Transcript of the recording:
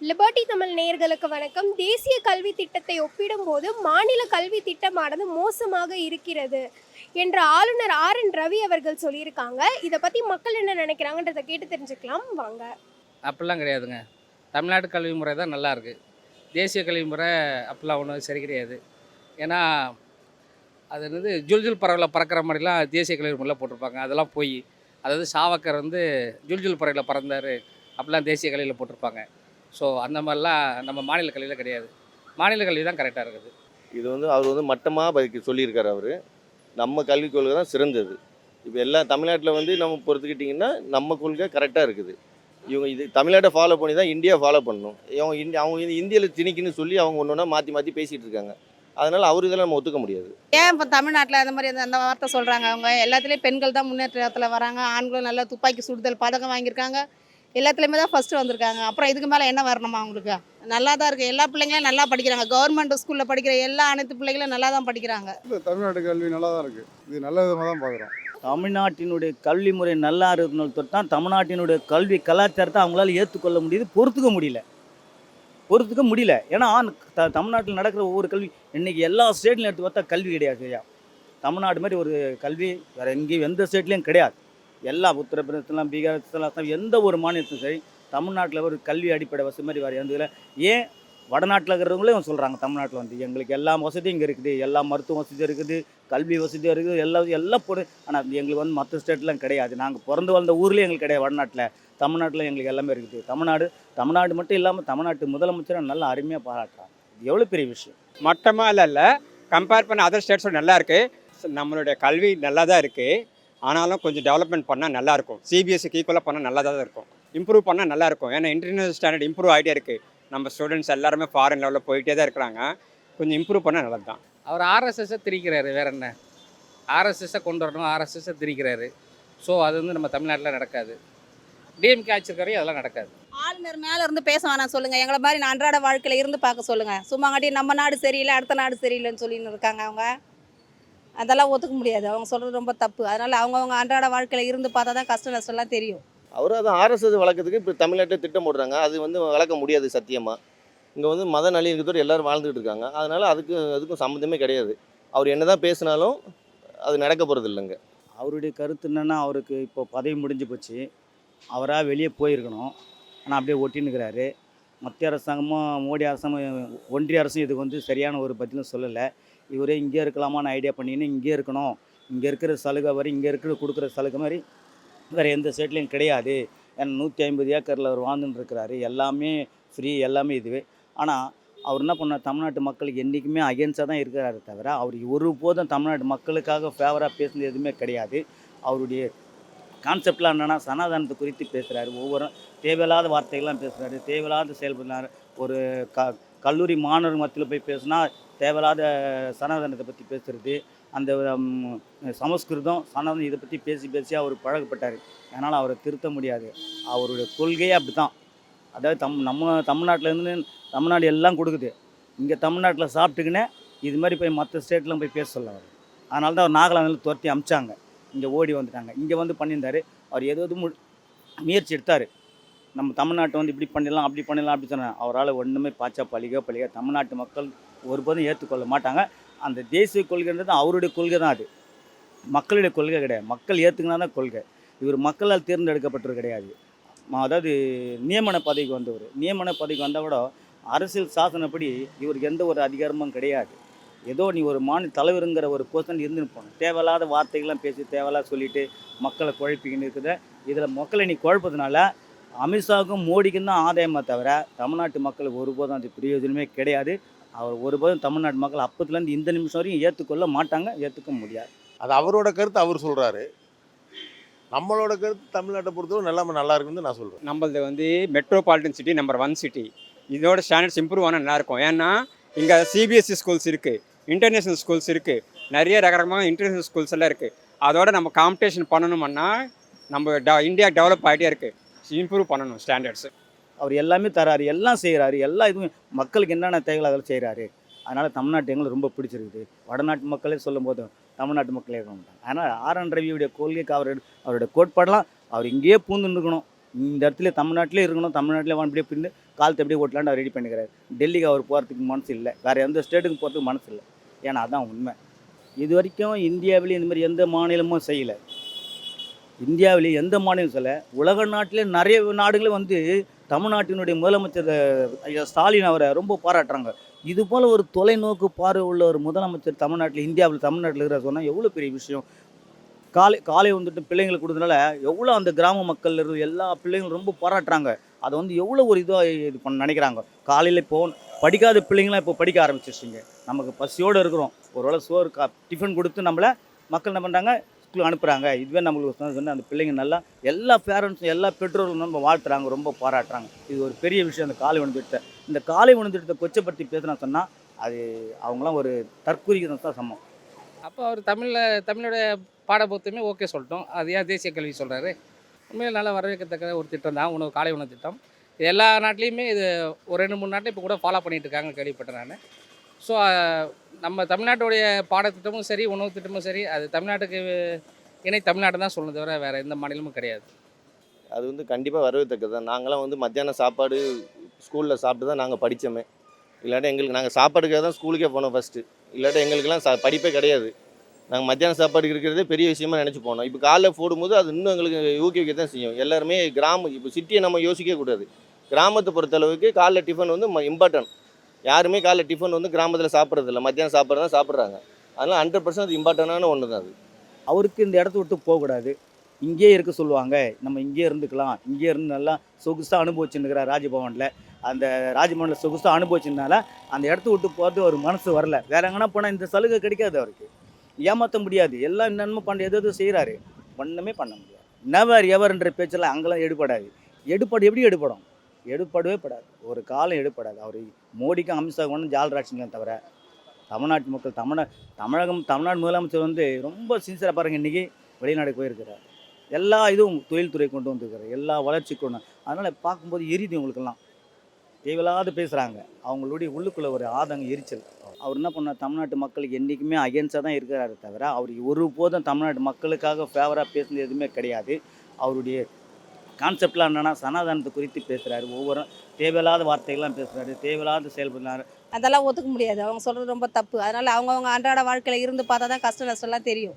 Liberty Tamil நேயர்களுக்கு வணக்கம். தேசிய கல்வி திட்டத்தை ஒப்பிடும்போது மாநில கல்வி திட்டமானது மோசமாக இருக்கிறது என்ற ஆளுநர் ஆர் என் ரவி அவர்கள் சொல்லியிருக்காங்க. இதை பற்றி மக்கள் என்ன நினைக்கிறாங்கன்றதை கேட்டு தெரிஞ்சுக்கலாம். வாங்க. அப்படிலாம் கிடையாதுங்க. தமிழ்நாட்டு கல்வி முறை தான் நல்லா இருக்கு. தேசிய கல்வி முறை அப்படிலாம் ஒன்றும் சரி கிடையாது. ஏன்னா அது வந்து ஜுல்ஜுல் பறவையில் பறக்கிற மாதிரிலாம் தேசிய கல்வி முறையில் போட்டிருப்பாங்க. அதெல்லாம் போய் அதாவது சாவக்கர் வந்து ஜுல்ஜுல் பறவையில் பறந்தார். அப்படிலாம் தேசிய கல்வியில் போட்டிருப்பாங்க. ஸோ அந்த மாதிரிலாம் நம்ம மாநில கல்வியில் கிடையாது. மாநில கல்வி தான் கரெக்டாக இருக்குது. இது வந்து அவர் வந்து மட்டமாக பதிக்க சொல்லியிருக்காரு அவர். நம்ம கல்விக் கொள்கை தான் சிறந்தது. இப்போ எல்லாம் தமிழ்நாட்டில் வந்து நம்ம பொறுத்துக்கிட்டிங்கன்னா நம்ம கொள்கை கரெக்டாக இருக்குது. இவங்க இது தமிழ்நாட்டை ஃபாலோ பண்ணி தான் இந்தியா ஃபாலோ பண்ணணும். இவங்க இந்தி அவங்க இந்தியாவில் திணிக்குன்னு சொல்லி அவங்க ஒன்று ஒன்றா மாற்றி மாற்றி பேசிகிட்டு இருக்காங்க. அதனால் அவர் இதெல்லாம் நம்ம ஒத்துக்க முடியாது. ஏன் இப்போ தமிழ்நாட்டில் அந்த மாதிரி அந்த- அந்த வார்த்தை சொல்கிறாங்க அவங்க? எல்லாத்துலேயும் பெண்கள் தான் முன்னேற்றத்தில் வராங்க. ஆண்களும் நல்லா துப்பாக்கி சுடுதல் பதக்கம் வாங்கியிருக்காங்க. எல்லாத்துலேயுமே தான் ஃபஸ்ட்டு வந்திருக்காங்க. அப்புறம் இதுக்கு மேலே என்ன வரணுமா அவங்களுக்கு நல்லா தான் இருக்குது எல்லா பிள்ளைங்களும் நல்லா படிக்கிறாங்க. கவர்மெண்ட் ஸ்கூலில் படிக்கிற எல்லா அனைத்து பிள்ளைகளும் நல்லா தான் படிக்கிறாங்க. தமிழ்நாட்டு கல்வி நல்லா தான் இருக்குது இது நல்ல விதமாக தான் பார்க்குறோம். தமிழ்நாட்டினுடைய கல்வி முறை நல்லா இருக்கிறதுனால தொட்டு தான் தமிழ்நாட்டினுடைய கல்வி கலாச்சாரத்தை அவங்களால ஏற்றுக்கொள்ள முடியுது. பொறுத்துக்க முடியல. பொறுத்துக்க முடியல. ஏன்னா த தமிழ்நாட்டில் நடக்கிற ஒவ்வொரு கல்வி இன்னைக்கு எல்லா ஸ்டேட்லையும் எடுத்து பார்த்தா கல்வி கிடையாது ஐயா. தமிழ்நாடு மாதிரி ஒரு கல்வி வேறு எங்கேயும் எந்த ஸ்டேட்லேயும் கிடையாது. எல்லா உத்தரப்பிரதேசலாம் பீகார் ராஜஸ்தான் எந்த ஒரு மாநிலத்தும் சரி தமிழ்நாட்டில் ஒரு கல்வி அடிப்படை வசதி மாதிரி வேறு எந்த ஏன்? வடநாட்டில் இருக்கிறவங்களே சொல்கிறாங்க தமிழ்நாட்டில் வந்து. எங்களுக்கு எல்லா வசதியும் இங்கே இருக்குது. எல்லா மருத்துவ வசதியும் இருக்குது கல்வி வசதியும் இருக்குது எல்லா எல்லாம் பொருள் ஆனால் எங்களுக்கு வந்து மற்ற ஸ்டேட்லாம் கிடையாது. நாங்கள் பிறந்து வளர்ந்த ஊர்லேயும் எங்களுக்கு கிடையாது வடநாட்டில். தமிழ்நாட்டில் எங்களுக்கு எல்லாமே இருக்குது. தமிழ்நாடு தமிழ்நாடு மட்டும் இல்லாமல் தமிழ்நாட்டு முதலமைச்சரை நல்லா அருமையாக பாராட்டுறாங்க. இது எவ்வளோ பெரிய விஷயம். மட்டமாக இல்லை இல்லை. கம்பேர் பண்ண அதர் ஸ்டேட்ஸோட நல்லா இருக்குது நம்மளுடைய கல்வி நல்லா தான் இருக்குது ஆனாலும் கொஞ்சம் டெவலப்மெண்ட் பண்ணால் நல்லாயிருக்கும். சிபிஎஸ்சிக்கு ஈக்குவலாக பண்ணால் நல்லா தான் இருக்கும். இம்ப்ரூவ் பண்ணால் நல்லாயிருக்கும். ஏன்னா இன்டர்நேஷனல் ஸ்டாண்டர்ட் இம்ப்ரூவ் ஆகிட்டே இருக்குது நம்ம ஸ்டூடெண்ட்ஸ் எல்லாருமே ஃபாரின் லெவலில் போயிட்டே தான் இருக்கிறாங்க. கொஞ்சம் இம்ப்ரூவ் பண்ணால் நல்லது தான். அவர் ஆர்எஸ்எஸ்ஸை திரிக்கிறாரு. வேற என்ன? ஆர்எஸ்எஸ்ஸை கொண்டு வரணும். ஆர்எஸ்எஸ்ஸை திரிக்கிறாரு. ஸோ அது வந்து நம்ம தமிழ்நாட்டில் நடக்காது. டிஎம்கே ஆட்சிருக்காரையும் அதெல்லாம் நடக்காது. ஆளுநர் மேலே இருந்து பேச வேணாம். சொல்லுங்கள் எங்களை மாதிரி நான் அன்றாட வாழ்க்கையில் இருந்து பார்க்க சொல்லுங்கள் சும்மாங்காட்டி நம்ம நாடு சரியில்லை அடுத்த நாடு சரியில்லைன்னு சொல்லின்னு இருக்காங்க அவங்க. அதெல்லாம் ஒத்துக்க முடியாது. அவங்க சொல்கிறது ரொம்ப தப்பு. அதனால் அவங்கவுங்க அன்றாட வாழ்க்கையில் இருந்து பார்த்தா தான் கஷ்ட நஷ்டம்லாம் தெரியும். அவர் அது ஆர்எஸ்எஸ் வளர்க்கறதுக்கு இப்போ தமிழ்நாட்டில் திட்டம் போடுறாங்க. அது வந்து வளர்க்க முடியாது சத்தியமாக இங்கே வந்து மத நல்லிணக்கத்தோடு எல்லாரும் வாழ்ந்துட்டு இருக்காங்க. அதனால் அதுக்கு அதுக்கும் சம்மந்தமே கிடையாது. அவர் என்ன தான் பேசினாலும் அது நடக்க போகிறது இல்லைங்க. அவருடைய கருத்து என்னென்னா அவருக்கு இப்போ பதவி முடிஞ்சு போச்சு. அவராக வெளியே போயிருக்கணும். ஆனால் அப்படியே ஒட்டின்னுக்கிறாரு. மத்திய அரசாங்கமும் மோடி அரசாங்கம் ஒன்றிய அரசும் இதுக்கு வந்து சரியான ஒரு பதிலும் சொல்லலை. இவரே இங்கே இருக்கலாமான்னு ஐடியா பண்ணின்னு இங்கே இருக்கணும். இங்கே இருக்கிற சலுகை வரை இங்கே இருக்கிற கொடுக்குற சலுகை மாதிரி வேறு எந்த ஸ்டேட்லேயும் கிடையாது. ஏன்னா நூற்றி ஐம்பது ஏக்கரில் அவர் வாழ்ந்துன்னு இருக்கிறாரு. எல்லாமே ஃப்ரீ எல்லாமே இதுவே. ஆனால் அவர் என்ன பண்ணார்? தமிழ்நாட்டு மக்களுக்கு என்றைக்குமே அகேன்ஸ்டாக தான் இருக்கிறாரு தவிர அவர் ஒரு போதும் தமிழ்நாட்டு மக்களுக்காக ஃபேவராக பேசுனது எதுவுமே கிடையாது. அவருடைய கான்செப்ட்லாம் என்னென்னா சனாதனத்தை குறித்து பேசுகிறாரு ஒவ்வொரு தேவையில்லாத வார்த்தைகள்லாம் பேசுகிறாரு தேவையில்லாத செயல்படுறாரு. ஒரு க கல்லூரி மாணவர் மத்தியில் போய் பேசுனா தேவையில்லாத சனாதனத்தை பற்றி பேசுகிறது அந்த சமஸ்கிருதம் சனாதனம் இதை பற்றி பேசி பேசி அவர் பழகப்பட்டார். அதனால் அவரை திருத்த முடியாது. அவருடைய கொள்கையே அப்படி தான் அதாவது தம் நம்ம தமிழ்நாட்டிலேருந்து தமிழ்நாடு எல்லாம் கொடுக்குது. இங்கே தமிழ்நாட்டில் சாப்பிட்டுக்கினே இது மாதிரி போய் மற்ற ஸ்டேட்லாம் போய் பேச சொல்ல அவர் அதனால தான் அவர் நாகாலாந்தில் துரத்தி அமிச்சாங்க. இங்கே ஓடி வந்துட்டாங்க. இங்கே வந்து பண்ணியிருந்தார். அவர் ஏதோ மு முயற்சி எடுத்தார். நம்ம தமிழ்நாட்டை வந்து இப்படி பண்ணிடலாம் அப்படி பண்ணிடலாம் அப்படி சொன்னாங்க அவரால் ஒன்றுமே பாய்ச்சா பழிக பழிக தமிழ்நாட்டு மக்கள் ஒருபோதும் ஏற்றுக்கொள்ள மாட்டாங்க. அந்த தேசிய கொள்கைன்றது அவருடைய கொள்கை தான் அது. மக்களுடைய கொள்கை கிடையாது. மக்கள் ஏற்றுக்கினா தான் கொள்கை. இவர் மக்களால் தேர்ந்தெடுக்கப்பட்டவர் கிடையாது. அதாவது நியமன பதவிக்கு வந்தவர். நியமன பதவிக்கு வந்தால் கூட அரசியல் சாசனப்படி இவருக்கு எந்த ஒரு அதிகாரமும் கிடையாது. ஏதோ நீ ஒரு மாநில தலைவருங்கிற ஒரு பொசிஷன் இருந்துன்னு போகணும் தேவையில்லாத வார்த்தைகள்லாம் பேசி தேவையில்லாத சொல்லிட்டு மக்களை குழப்பிக்கின்னு இருக்குத. இதில் மக்களை நீ குழப்பதுனால அமித்ஷாவுக்கும் மோடிக்கும் தான் ஆதாயமே தவிர தமிழ்நாட்டு மக்களுக்கு ஒருபோதும் அது பிரயோஜனமே கிடையாது. அவர் ஒருபோதும் தமிழ்நாட்டு மக்கள் அப்பத்துலேருந்து இந்த நிமிஷம் வரையும் ஏற்றுக்கொள்ள மாட்டாங்க ஏற்றுக்க முடியாது. அது அவரோட கருத்து அவர் சொல்கிறாரு நம்மளோட கருத்து தமிழ்நாட்டை பொறுத்தவரை நல்லா நல்லா இருக்குன்னு நான் சொல்கிறேன் நம்மளது வந்து metropolitan city number one city இதோட ஸ்டாண்டர்ட்ஸ் இம்ப்ரூவ் ஆனால் நல்லாயிருக்கும் ஏன்னா இங்கே சிபிஎஸ்சி ஸ்கூல்ஸ் இருக்குது இன்டர்நேஷ்னல் ஸ்கூல்ஸ் இருக்குது நிறைய ரகரகமாக இன்டர்நேஷ்னல் ஸ்கூல்ஸ் எல்லாம் இருக்குது அதோட நம்ம காம்படிஷன் பண்ணணும்னா நம்ம ட இந்தியா டெவலப் ஆகிட்டே இருக்குது இம்ப்ரூவ் பண்ணணும் ஸ்டாண்டர்ட்ஸ் அவர் எல்லாமே தராரு எல்லாம் செய்கிறாரு எல்லா இதுவும் மக்களுக்கு என்னென்ன தேவைகளோ அதெல்லாம் செய்கிறாரு அதனால் தமிழ்நாட்டு எங்களுக்கு ரொம்ப பிடிச்சிருக்குது. வடநாட்டு மக்களே சொல்லும்போது தமிழ்நாட்டு மக்களே இருக்க மாட்டாங்க. அதனால் ஆர் என் ரவியுடைய கொள்கைக்கு அவர் அவருடைய கோட்பாடெலாம் அவர் இங்கேயே பூந்துன்னு இருக்கணும் இந்த இடத்துல தமிழ்நாட்டிலே இருக்கணும் தமிழ்நாட்டிலே வான் அப்படியே பின்னு காலத்தை அப்படியே ஓட்டலான்னு அவர் ரெடி பண்ணிக்கிறார். டெல்லிக்கு அவர் போகிறதுக்கு மனசு இல்லை. வேறு எந்த ஸ்டேட்டுக்கு போகிறதுக்கு மனசு இல்லை. ஏன்னா அதான் உண்மை. இது வரைக்கும் இந்தியாவிலே இந்த மாதிரி எந்த மாநிலமும் செய்யலை. இந்தியாவிலே எந்த மாநிலம் சொல்ல உலக நாட்டிலே நிறைய நாடுகளும் வந்து தமிழ்நாட்டினுடைய முதலமைச்சர் ஸ்டாலின் அவரை ரொம்ப பாராட்டுறாங்க. இது போல் ஒரு தொலைநோக்கு பார்வை உள்ள ஒரு முதலமைச்சர் தமிழ்நாட்டில் இந்தியாவில் தமிழ்நாட்டில் இருக்கிற சொன்னால் எவ்வளோ பெரிய விஷயம்? காலை காலை வந்துட்டு பிள்ளைங்களுக்கு கொடுத்தனால எவ்வளோ அந்த கிராம மக்கள் இருந்து எல்லா பிள்ளைங்களும் ரொம்ப பாராட்டுறாங்க. அதை வந்து எவ்வளோ ஒரு இதாக இது பண்ண நினைக்கிறாங்க. காலையில் இப்போ படிக்காத பிள்ளைங்களாம் இப்போ படிக்க ஆரம்பிச்சிருச்சிங்க. நமக்கு பசியோடு இருக்கிறோம். ஒரு வேளை சோறு கா டிஃபன் கொடுத்து நம்மளை மக்கள் என்ன பண்ணுறாங்க ஸ்கூலுக்கு அனுப்புகிறாங்க இதுவே நம்மளுக்கு சொன்ன- அந்த பிள்ளைங்க நல்லா எல்லா பேரண்ட்ஸும் எல்லா பெற்றோர்களும் நம்ம வாழ்த்துறாங்க. ரொம்ப பாராட்டுறாங்க. இது ஒரு பெரிய விஷயம் அந்த காலை உணவு திட்டத்தை இந்த காலை உணவு திட்டத்தை கொச்சப்படுத்தி பேசுனா சொன்னால் அது அவங்களாம் ஒரு தற்கூரிக்கு தான் சமம். அப்போ அவர் தமிழில் தமிழோட பாட ஓகே சொல்லிட்டோம். அது ஏன் தேசிய கல்வி சொல்கிறாரு உண்மையில் நல்லா வரவேற்கத்தக்க ஒரு திட்டம் தான். உணவு காலை உணவு திட்டம். இது எல்லா நாட்டிலையுமே இது ஒரு ரெண்டு மூணு நாட்டில் இப்போ கூட ஃபாலோ பண்ணிகிட்டு இருக்காங்க கேள்விப்பட்டேன் நான். ஸோ நம்ம தமிழ்நாட்டுடைய பாடத்திட்டமும் சரி உணவு திட்டமும் சரி அது தமிழ்நாட்டுக்கு இணை தமிழ்நாடு தான் சொல்லணும் தவிர வேறு எந்த மாநிலமும் கிடையாது. அது வந்து கண்டிப்பாக வரவேற்கத்தக்கது தான். நாங்களாம் வந்து மத்தியானம் சாப்பாடு ஸ்கூலில் சாப்பிட்டு தான் நாங்கள் படித்தோமே இல்லாட்டி எங்களுக்கு நாங்கள் சாப்பாடுக்காக தான் ஸ்கூலுக்கே போனோம் ஃபஸ்ட்டு இல்லாட்டி எங்களுக்கெல்லாம் சா படிப்பே கிடையாது. நாங்கள் மத்தியானம் சாப்பாடு இருக்கிறதே பெரிய விஷயமா நினச்சி போனோம். இப்போ காலைல போடும்போது அது இன்னும் எங்களுக்கு ஊக்குவிக்க தான் செய்யும். எல்லாருமே கிராமம் இப்போ சிட்டியை நம்ம யோசிக்கவே கூடாது. கிராமத்தை பொறுத்தளவுக்கு காலைல டிஃபன் வந்து இம்பார்ட்டன்ட் யாருமே காலைல டிஃபன் வந்து கிராமத்தில் சாப்பிட்றதில்ல மத்தியானம் சாப்பிட்றது தான் சாப்பிட்றாங்க. அதனால் ஹண்ட்ரட் பர்சன்ட் அது இம்பார்ட்டண்டான ஒன்று தான் அது. அவருக்கு இந்த இடத்த விட்டு போகக்கூடாது இங்கேயே இருக்க சொல்லுவாங்க. நம்ம இங்கேயே இருந்துக்கலாம். இங்கேயே இருந்து நல்லா சொகுசாக அனுபவிச்சுன்னுக்கிறார் ராஜபவனில். அந்த ராஜபவனில் சொகுசாக அனுபவிச்சதுனால அந்த இடத்த விட்டு போகிறது ஒரு மனசு வரல. வேற எங்கன்னா போனால் இந்த சலுகை கிடைக்காது அவருக்கு. ஏமாற்ற முடியாது. எல்லாம் என்னென்னமோ பண்ண எது எதுவும் செய்கிறாரு ஒன்றுமே பண்ண முடியாது. நெவர் எவர்ன்ற பேச்செல்லாம் அங்கெல்லாம் எடுபடாது. எடுப்பாடு எப்படி எடுப்படும் எடுப்படவே படாது. ஒரு காலம் எடுப்படாது அவர் மோடிக்கும் அமித்ஷா ஒன்றும் ஜால்ராட்சிங்க தவிர தமிழ்நாட்டு மக்கள் தமிழ தமிழகம் தமிழ்நாடு முதலமைச்சர் வந்து ரொம்ப சின்சியராக பாருங்கள் இன்றைக்கி வெளிநாடு போயிருக்கிறார். எல்லா இதுவும் தொழில்துறை கொண்டு வந்திருக்கிறார். எல்லா வளர்ச்சி கொண்டு அதனால் பார்க்கும்போது எரியுது இவங்களுக்கெல்லாம். தேவையில்லாத பேசுகிறாங்க அவங்களுடைய உள்ளுக்குள்ளே ஒரு ஆதங்க எரிச்சல். அவர் என்ன பண்ணார்? தமிழ்நாட்டு மக்களுக்கு என்றைக்குமே அகேன்ஸ்டாக தான் இருக்கிறாரு தவிர அவர் ஒரு போதும் தமிழ்நாட்டு மக்களுக்காக ஃபேவராக பேசுனது எதுவுமே கிடையாது. அவருடைய கான்செப்ட்லாம் என்னென்னா சனாதனத்தை குறித்து பேசுகிறாரு ஒவ்வொரு தேவையில்லாத வார்த்தைகள்லாம் பேசுகிறாரு தேவையில்லாத செயல்படுறாரு. அதெல்லாம் ஒத்துக்க முடியாது. அவங்க சொல்கிறது ரொம்ப தப்பு. அதனால் அவங்கவுங்க அன்றாட வாழ்க்கையில் இருந்து பார்த்தா தான் கஷ்ட நஷ்டம்லாம் தெரியும்.